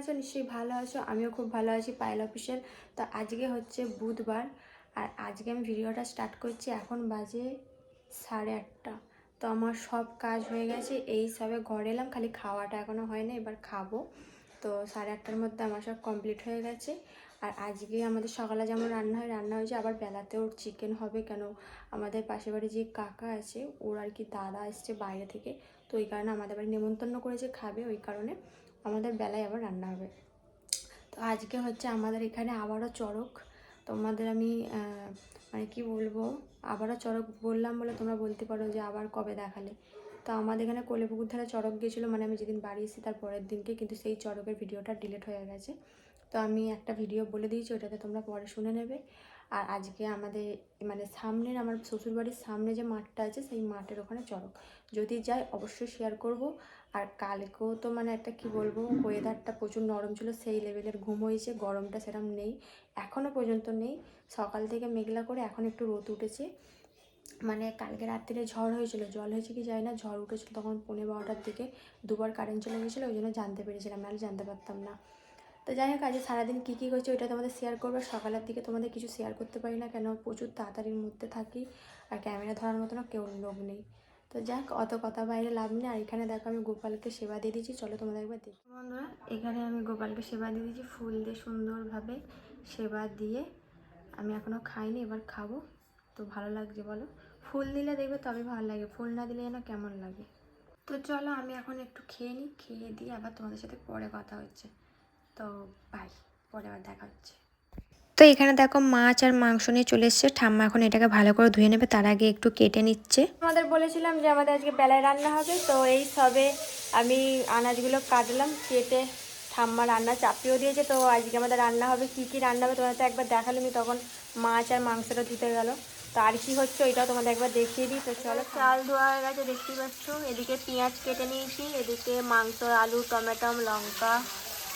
আছো? নিশ্চয়ই ভালো আছো। আমিও খুব ভালো আছি, পায়েল অফিসিয়াল। তো আজকে হচ্ছে বুধবার। আর আজকে আমি ভিডিওটা স্টার্ট করছি এখন বাজে সাড়ে আটটা। তো আমার সব কাজ হয়ে গেছে, এই সবে ঘরে এলাম, খালি খাওয়াটা এখনও হয় না এবার খাব। তো সাড়ে আটটার মধ্যে আমার সব কমপ্লিট হয়ে গেছে। আর আজকে আমাদের সকালে যেমন রান্না হয়, রান্না হয়েছে, আবার বেলাতেও চিকেন হবে কেন? আমাদের পাশের বাড়ি যে কাকা আছে, ওর আর কি দাদা এসছে বাইরে থেকে। তো ওই কারণে আমাদের বাড়ি নেমন্তন্ন করেছে খাবে, ওই কারণে। আমাদের বেলায় আবার রান্না হবে। তো আজকে হচ্ছে আমাদের এখানে আবারও চড়ক। তোমাদের আমি মানে কি বলব, আবারও চড়ক বললাম বলে তোমরা বলতে পারো যে আবার কবে দেখালে। তো আমাদের এখানে কোলেপুকুর ধারে চড়ক গিয়েছিল মানে আমি যেদিন বাড়ি এসেছি তার পরের দিনকে, কিন্তু সেই চড়কের ভিডিওটা ডিলিট হয়ে গেছে। তো আমি একটা ভিডিও বলে দিয়েছি ওটাতে তোমরা পরে শুনে নেবে। আর আজকে আমাদের মানে সামনের আমার শ্বশুরবাড়ির সামনে যে মাঠটা আছে, সেই মাঠের ওখানে চড়ক। যদি যাই, অবশ্যই শেয়ার করব। আর কালকেও তো মানে একটা কি বলব ওয়েদারটা প্রচুর নরম ছিল, সেই লেভেলের ঘুম হয়েছে, গরমটা সেরকম নেই এখনও পর্যন্ত নেই। সকাল থেকে মেঘলা করে এখন একটু রোদ উঠেছে। মানে কালকে রাত্রিরে ঝড় হয়েছিল, জল হয়েছে কি যায় না, ঝড় উঠেছিল তখন পনেরো বারোটার দিকে, দুবার কারেন্ট চলে গেছিল, ওই জন্য জানতে পেরেছিলাম, নাহলে জানতে পারতাম না। তো যাই হোক আজকে সারাদিন কী কী করছি ওইটা তোমাদের শেয়ার করব সকালের দিকে তোমাদের কিছু শেয়ার করতে পারি না কেন, প্রচুর তাড়াতাড়ির মধ্যে থাকি, আর ক্যামেরা ধরার মতনও কেউ লোক নেই। তো যাক, অত কথা বাইরে লাভ নেই। আর এখানে দেখো, আমি গোপালকে সেবা দিয়ে দিয়েছি। চলো তোমাদের একবার দেখি। বন্ধুরা, এখানে আমি গোপালকে সেবা দিয়ে দিয়েছি ফুল দিয়ে সুন্দরভাবে সেবা দিয়ে। আমি এখনও খাইনি, এবার খাব। তো ভালো লাগছে, বলো। ফুল দিলে দেখবে তবে ভালো লাগে, ফুল না দিলে যেন কেমন লাগে। তো চলো, আমি এখন একটু খেয়ে নিই, খেয়ে দিয়ে আবার তোমাদের সাথে পরে কথা হচ্ছে। তো বাই পরে আবার দেখা হচ্ছে। তো এখানে দেখো মাছ আর মাংস নিয়ে চলে এসছে। ঠাম্মা এখন এটাকে ভালো করে ধুয়ে নেবে তার আগে একটু কেটে নিচ্ছে। আমাদের বলেছিলাম যে আমাদের আজকে বেলায় রান্না হবে তো এই সবে আমি আনাজগুলো কাটলাম কেটে ঠাম্মা রান্না চাপিয়েও দিয়েছে। তো আজকে আমাদের রান্না হবে কি কি রান্না হবে তোমাদের তো একবার দেখাল দেখালামই তখন মাছ আর মাংসটা ধুতে গেল। তো আর কি হচ্ছে ওইটাও তোমাদের একবার দেখিয়ে দিই তো চলো। চাল ধোয়া হয়ে গেছে দেখতেই পাচ্ছ। এদিকে পেঁয়াজ কেটে নিয়েছি এদিকে মাংস আলু টমেটো লঙ্কা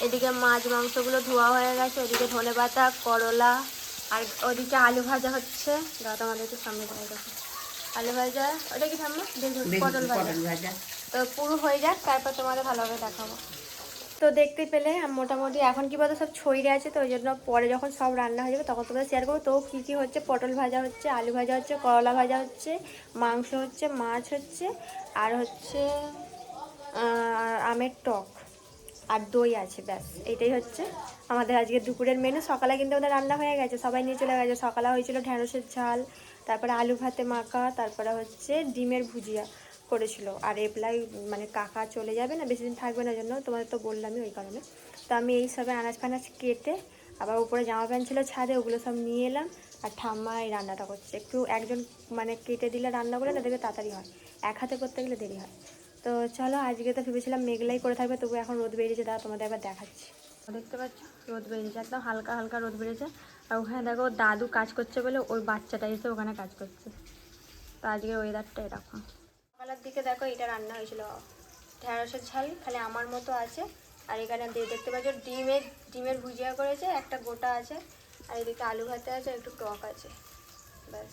এদিকে মাছ মাংসগুলো ধোয়া হয়ে গেছে ওদিকে ধনে পাতা করলা আর ওদিকে আলু ভাজা হচ্ছে। দাদা একটু সামনে দেখা দেখো। আলু ভাজা ওটা কি বেগুন পটল ভাজা। ভাজা। তো পুরো হয়ে যাক তারপর তোমাদের ভালোভাবে দেখাবো। তো দেখতে পেলে মোটামুটি এখন কি বলতো সব ছড়িয়ে আছে তো ওই জন্য পরে যখন সব রান্না হয়ে যাবে তখন তোমরা শেয়ার করব তো কী কী হচ্ছে পটল ভাজা হচ্ছে আলু ভাজা হচ্ছে করলা ভাজা হচ্ছে মাংস হচ্ছে মাছ হচ্ছে আর হচ্ছে আমের টক। আর দই আছে, ব্যাস। এটাই হচ্ছে আমাদের আজকে দুপুরের মেনু সকালে কিন্তু আমাদের রান্না হয়ে গেছে, সবাই নিয়ে চলে গেছে। সকালে হয়েছিল ঢ্যাঁড়সের ঝাল, তারপরে আলু ভাতে মাখা, তারপরে হচ্ছে ডিমের ভুজিয়া করেছিল। আর এপ্লাই মানে কাকা চলে যাবে না, বেশি দিন থাকবে না জন্য, তোমাদের তো বললামই ওই কারণে। তো আমি এই সবে আনাজ ফানাজ কেটে, আবার উপরে জামা প্যান্ট ছিল ছাদে, ওগুলো সব নিয়ে এলাম। আর ঠাম্মা এই রান্নাটা করছে। একটু একজন মানে কেটে দিলে রান্নাগুলো না, দেখবে তাড়াতাড়ি হয়। এক হাতে করতে গেলে দেরি হয়। তো চলো আজকে তো ভেবেছিলাম মেঘলাই করে থাকবে তবু এখন রোদ বেরিয়েছে। দাদা তোমাদের একবার দেখাচ্ছি। দেখতে পাচ্ছ? রোদ বেরিয়েছে একদম হালকা হালকা রোদ বেরিয়েছে। আর ওখানে দেখো দাদু কাজ করছে বলে ওই বাচ্চাটা এসে ওখানে কাজ করছে। তো আজকে ওয়েদারটা এরকম। সকালের দিকে দেখো এটা রান্না হয়েছিল। ঢেঁড়সের ঝাল খালি আমার মতো আছে। আর এখানে দেখতে পাচ্ছ ডিমের ডিমের ভুজিয়া করেছে একটা গোটা আছে। আর এদিকে আলু ভাতে আছে একটু টক আছে। ব্যাস।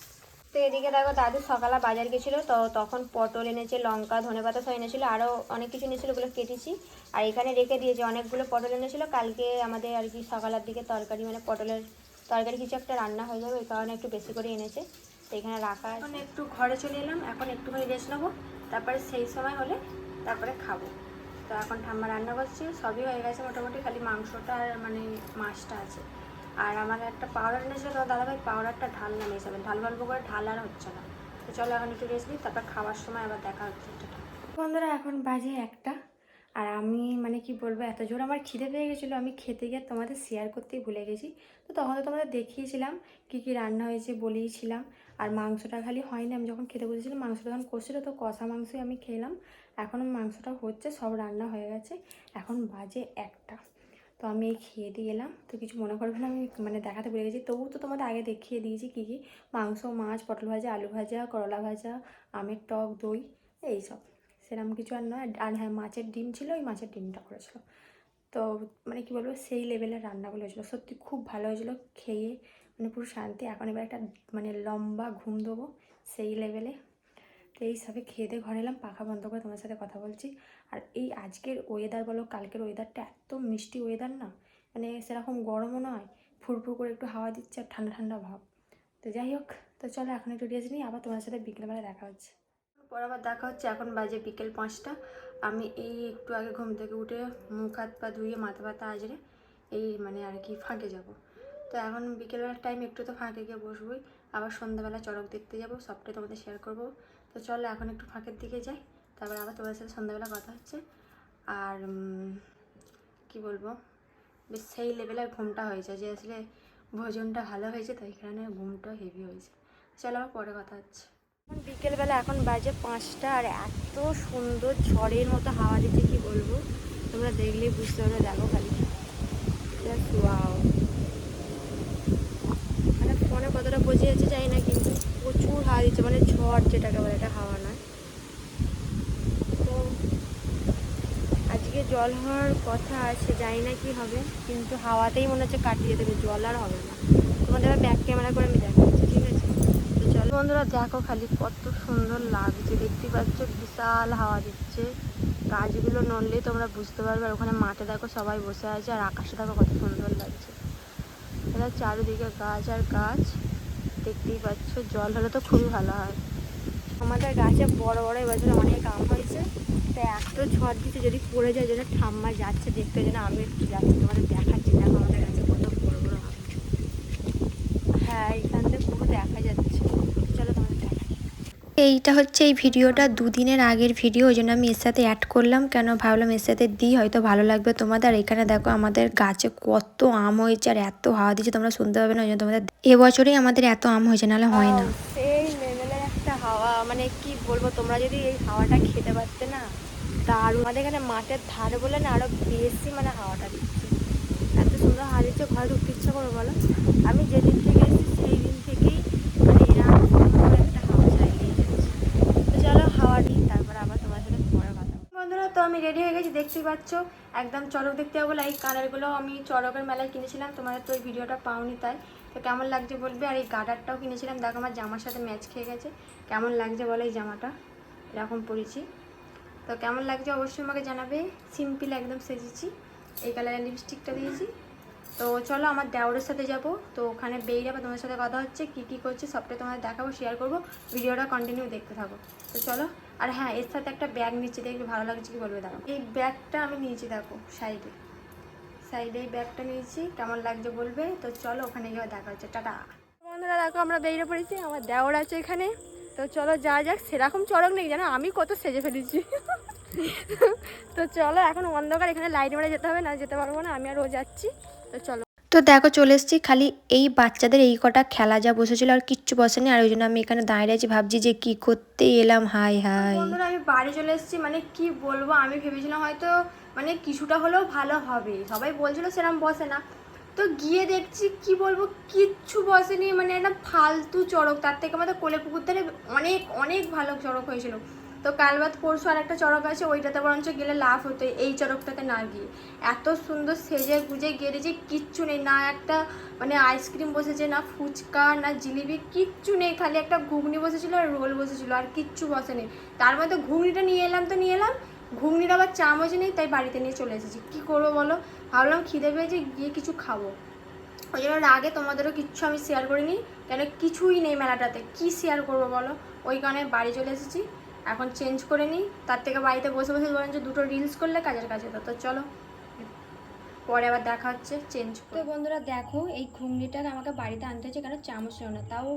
তো এদিকে দেখো দাদু সকালে বাজার গেছিল, তো তখন পটল এনেছে, লঙ্কা ধনে পাতা সব এনেছিলো আরও অনেক কিছু এনেছিলো, ওগুলো কেটেছি। আর এখানে রেখে দিয়েছে, অনেকগুলো পটল এনেছিলো, কালকে আমাদের আর কি সকালের দিকে তরকারি মানে পটলের তরকারি কিছু একটা রান্না হয়ে যাবে, ওই কারণে একটু বেশি করে এনেছে। তো এখানে রাখা এখন একটু ঘরে চলে এলাম, এখন একটুখানি রেস্ট নেব, তারপরে সেই সময় হলে তারপরে খাব। তো এখন ঠাম্মা রান্না করছি, সবই হয়ে গেছে মোটামুটি, খালি মাংসটা আর মানে মাছটা আছে। আর আমার একটা পাউডার এনেছিল তো দাদাভাই পাউডারটা ঢাল ঢাললাম হিসাবে ঢাল গল্প করে ঢাল আর হচ্ছে না। তো চলো এখন একটু রেস্ট নিই, তারপর খাওয়ার সময় আবার দেখা হচ্ছে বন্ধুরা, এখন বাজে একটা, আর আমি মানে কি বলব, এত জোর আমার খিদে পেয়ে গেছিল, আমি খেতে গিয়ে তোমাদের শেয়ার করতেই ভুলে গেছি। তো তখন তো তোমাদের দেখিয়েছিলাম কী কী রান্না হয়েছে বলেইছিলাম, আর মাংসটা খালি হয়নি, আমি যখন খেতে বসেছিলাম, মাংসটা যখন করছিল তো কষা মাংসই আমি খেলাম। এখন মাংসটা হচ্ছে, সব রান্না হয়ে গেছে, এখন বাজে একটা। তো আমি খেয়ে দিয়ে এলাম। তো কিছু মনে করবে না, আমি মানে দেখাতে ভুলে গেছি। তবু তো তোমাদের আগে দেখিয়ে দিয়েছি কী কী। মাংস, মাছ, পটল ভাজা, আলু ভাজা, করলা ভাজা, আমের টক, দই এইসব সেরকম কিছু আর নয়। আর হ্যাঁ মাছের ডিম ছিল, ওই মাছের ডিমটা করেছিল। তো মানে কি বলব, সেই লেভেলের রান্নাগুলো হয়েছিলো। সত্যি খুব ভালো হয়েছিলো খেয়ে। মানে পুরো শান্তি। এখন এবার একটা মানে লম্বা ঘুম দেবো সেই লেভেলে তো এই সবে খেয়ে দিয়ে ঘরে এলাম, পাখা বন্ধ করে তোমার সাথে কথা বলছি। আর এই আজকের ওয়েদার বলো, কালকের ওয়েদারটা এত মিষ্টি ওয়েদার না মানে সেরকম গরমও নয়, ফুরফুর করে একটু হাওয়া দিচ্ছে আর ঠান্ডা ঠান্ডা ভাব। তো যাই হোক, তো চলো এখন একটু রেস্ট নিই, আবার তোমার সাথে বিকেলবেলা দেখা হচ্ছে। পর আবার দেখা হচ্ছে, এখন বাজে বিকেল পাঁচটা। আমি এই একটু আগে ঘুম থেকে উঠে মুখ হাত পা ধুয়ে মাথা ব্যথা আজরে এই মানে আর কি ফাঁকে যাব। তো এখন বিকেলবেলার টাইম একটু তো ফাঁকে গিয়ে বসবোই, আবার সন্ধ্যাবেলা চড়ক দেখতে যাব, সবটাই তোমাদের শেয়ার করব। তো চলো এখন একটু ফাঁকের দিকে যাই, তারপর আবার তোমাদের সাথে সন্ধ্যাবেলা কথা হচ্ছে। আর কি বলব? বেশ সেই লেভেলের ঘুমটা হয়েছে যে আসলে ভোজনটা ভালো হয়েছে, তাই কারণে ঘুমটা হেভি হয়েছে। চলো আবার পরে কথা হচ্ছে। বিকেলবেলা এখন বাজে পাঁচটা আর এত সুন্দর ঝড়ের মতো হাওয়া দিচ্ছে, কি বলব? তোমরা দেখলেই বুঝতে পারবে, দেখো খালি। Just wow. মানে ফোনে কতটা বোঝা যাচ্ছে জানি না, কিন্তু দিচ্ছে মানে ঝড় যেটাকে বলে, এটা হাওয়া নয়। তো আজকে জল হওয়ার কথা আছে, জানি না কি হবে, কিন্তু হাওয়াতেই মনে হচ্ছে কাটিয়ে দেবে, জল আর হবে না। তোমাদের আবার ব্যাক ক্যামেরা করে আমি দেখাচ্ছি, ঠিক আছে? তো চলো। বন্ধুরা, দেখো খালি কত সুন্দর লাগছে, দেখতে পাচ্ছ, বিশাল হাওয়া দিচ্ছে। গাছগুলো নড়লেই তোমরা বুঝতে পারবে, আর ওখানে মাঠে দেখো সবাই বসে আছে, আর আকাশে দেখো কত সুন্দর লাগছে। এটা চারিদিকে গাছ আর গাছ। দেখতেই পাচ্ছ, জল হলে তো খুবই ভালো হয়। আমাদের গাছে বড় বড় এবছর অনেক আম হয়েছে। তাই এত ঝড় দিতে যদি পড়ে যায় যেন ঠাম্মা যাচ্ছে দেখতে যেন, আমি কি যাচ্ছে তোমাদের দেখো আমাদের গাছে কত বড় বড় আম হ্যাঁ এখান থেকে পুরো দেখা যাচ্ছে চলো তোমাদের দেখাই এইটা হচ্ছে এই ভিডিওটা দুদিনের আগের ভিডিও, ওই জন্য আমি এর সাথে অ্যাড করলাম। কেন ভাবলাম এর সাথে দিই, হয়তো ভালো লাগবে তোমাদের। আর এখানে দেখো আমাদের গাছে কত আম হয়েছে আর এত হাওয়া দিচ্ছে, তোমরা শুনতে পাবে না, ওই জন্য তোমাদের এবছরেই আমাদের এত আম হয়েছে, নাহলে হয় না। লেভেলের একটা হাওয়া মানে কি বলব, তোমরা যদি এই হাওয়াটা খেতে না এখানে মাঠের ধারে বলে না, আরও বেশি মানে হাওয়াটা দিচ্ছে। এত সুন্দর হাওয়া দিচ্ছে করো বলো। আমি যেদিন থেকে এসেছি, সেই দিন থেকেই মানে এরকম সুন্দর একটা হাওয়া চালিয়ে যাচ্ছে তো চলো দিই তারপর আবার তোমার সাথে পরে কথা। বন্ধুরা, তো আমি রেডি হয়ে গেছি, দেখতেই পাচ্ছ। একদম চড়ক দেখতে যাব এই কালারগুলো আমি চড়কের মেলায় কিনেছিলাম, তোমাদের তো ওই ভিডিওটা পাওনি তাই। তো কেমন লাগছে বলবে? আর এই গার্ডারটাও কিনেছিলাম, দেখো আমার জামার সাথে ম্যাচ খেয়ে গেছে। কেমন লাগছে বলো এই জামাটা? এরকম পরেছি। তো কেমন লাগছে অবশ্যই আমাকে জানাবে। সিম্পল একদম সেজেছি। এই কালারের লিপস্টিকটা দিয়েছি। তো চলো, আমার দেওরের সাথে যাব। তো ওখানে বেরিয়ে যাব তোমার সাথে কথা হচ্ছে, কী কী করছে সবটাই তোমাদের দেখাবো শেয়ার করব। ভিডিওটা কন্টিনিউ দেখতে থাকো। তো চলো আর হ্যাঁ এর সাথে একটা ব্যাগ নিচ্ছি, দেখবে ভালো লাগছে কি বলবে দেখো এই ব্যাগটা আমি নিয়েছি, দেখো সাইডে সাইডে এই ব্যাগটা নিয়েছি, কেমন লাগছে বলবে? তো চলো ওখানে গিয়ে দেখা হচ্ছে, টাটা। বন্ধুরা, দেখো, আমরা বেরিয়ে পড়েছি, আমার দেওর আছে এখানে। তো চলো যা যাক, সেরকম চড়ক নেই, জানো? আমি কত সেজে ফেলেছি। তো চলো, এখন অন্ধকার, এখানে লাইট মারে যেতে হবে, না যেতে পারব না, আমি আর ও যাচ্ছি। তো চলো। তো দেখো চলে এসেছি, খালি এই বাচ্চাদের এই কটা খেলা যা বসেছিল আর কিচ্ছু বসেনি, আর ওই জন্য আমি এখানে দাঁড়িয়ে আছি, ভাবছি যে কি করতে এলাম হাই হাই আমি বাড়ি চলে এসেছি মানে কি বলব, আমি ভেবেছিলাম হয়তো মানে কিছুটা হলেও ভালো হবে। সবাই বলছিল সেরকম বসে না। তো গিয়ে দেখছি, কি বলব, কিচ্ছু বসেনি মানে একটা ফালতু চড়ক, তার থেকে আমাদের কোলে পুকুর ধারে অনেক অনেক ভালো চড়ক হয়েছিল। তো কাল বাদ পরশু আর একটা চড়ক আছে, ওইটাতে বরঞ্চ গেলে লাভ হতো এই চড়কটাতে না গিয়ে। এত সুন্দর সেজে গুজে গেড়েছে কিচ্ছু নেই, না একটা মানে আইসক্রিম বসেছে, না ফুচকা, না জিলিপি, কিচ্ছু নেই, খালি একটা ঘুগনি বসেছিল আর রোল বসেছিল, আর কিচ্ছু বসেনি। তার মধ্যে ঘুগনিটা নিয়ে এলাম তো নিয়ে এলাম, ঘুগনির আবার চামচ নেই, তাই বাড়িতে নিয়ে চলে এসেছি। কী করব বলো? ভাবলাম খিদে পেয়েছে, গিয়ে কিছু খাব। ওই জন্য আগে তোমাদেরও কিচ্ছু আমি শেয়ার করিনি, কেন কিছুই নেই মেলাটাতে, কি শেয়ার করব বলো? ওই কারণে বাড়ি চলে এসেছি। এখন চেঞ্জ করে নিই। তার থেকে বাড়িতে বসে বসে বরঞ্চ দুটো রিলস করলে কাজের কাছে তো তো চলো পরে আবার দেখা হচ্ছে চেঞ্জ তো বন্ধুরা দেখো এই ঘুগনিটা আমাকে বাড়িতে আনতে হচ্ছে কেন চামচ ছিল না। তাও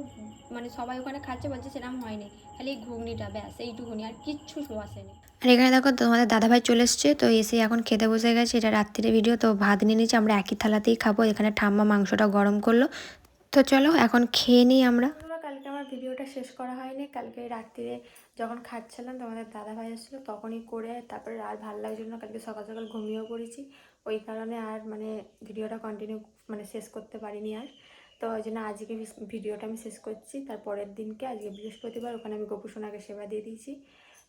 মানে সবাই ওখানে খাচ্ছে বলছে সেরকম হয়নি। খালি এই ঘুগনিটা ব্যাস এইটুকুনি আর কিচ্ছু আসেনি। আর এখানে দেখো তোমাদের দাদাভাই চলে এসছে তো এসে এখন খেতে বসে গেছে। এটা রাত্রিরে ভিডিও তো ভাত নিয়ে নিচ্ছি আমরা একই থালাতেই খাব। এখানে ঠাম্মা মাংসটা গরম করল। তো চলো এখন খেয়ে নিই আমরা। বন্ধুরা, কালকে আমার ভিডিওটা শেষ করা হয়নি। কালকে রাত্রিরে যখন খাচ্ছিলাম তোমাদের দাদা ভাই এসেছিল তখনই করে তারপরে আর ভালো লাগছিল না। কালকে সকাল সকাল ঘুমিয়েও পড়েছি। ওই কারণে আর মানে ভিডিওটা কন্টিনিউ মানে শেষ করতে পারিনি আর। তো ওই জন্য আজকে ভিডিওটা আমি শেষ করছি। তারপরের দিনকে, আজকে বৃহস্পতিবার, ওখানে আমি গোপুসোনাকে সেবা দিয়ে দিয়েছি।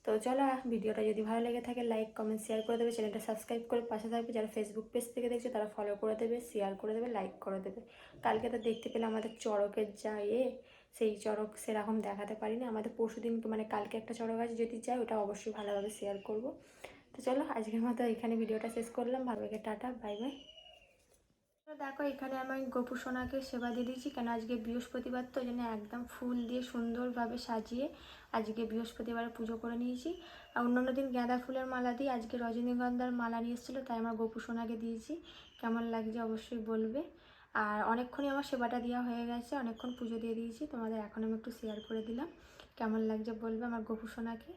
তো চলো ভিডিওটা যদি ভালো লেগে থাকে লাইক কমেন্ট শেয়ার করে দেবে। চ্যানেলটা সাবস্ক্রাইব করে পাশে থাকবে। যারা ফেসবুক পেজ থেকে দেখছে, তারা ফলো করে দেবে শেয়ার করে দেবে লাইক করে দেবে। কালকে তো দেখতে পেলে আমাদের চড়কের যা এ সেই চড়ক সেরকম দেখাতে পারিনি। আমাদের পরশু দিন মানে কালকে একটা চড়ক আছে, যদি যাই ওটা অবশ্যই ভালোভাবে শেয়ার করব। তো চলো, আজকের মতো এখানে ভিডিওটা শেষ করলাম। ভালো লাগে টাটা বাই বাই দেখো, এখানে আমি গোপু সোনাকে সেবা দিয়ে দিয়েছি। কেন আজকে বৃহস্পতিবার তো ওই জন্য একদম ফুল দিয়ে সুন্দরভাবে সাজিয়ে আজকে বৃহস্পতিবারে পুজো করে নিয়েছি। আর অন্যান্য দিন গাঁদা ফুলের মালা দিই আজকে রজনীগন্ধার মালা নিয়ে এসেছিল, তাই আমার গোপু সোনাকে দিয়েছি। কেমন লাগছে অবশ্যই বলবে। আর অনেকক্ষণই আমার সেবাটা দেওয়া হয়ে গেছে, অনেকক্ষণ পুজো দিয়ে দিয়েছি, তোমাদের এখন আমি একটু শেয়ার করে দিলাম। কেমন লাগছে বলবে আমার গোপু সোনাকে?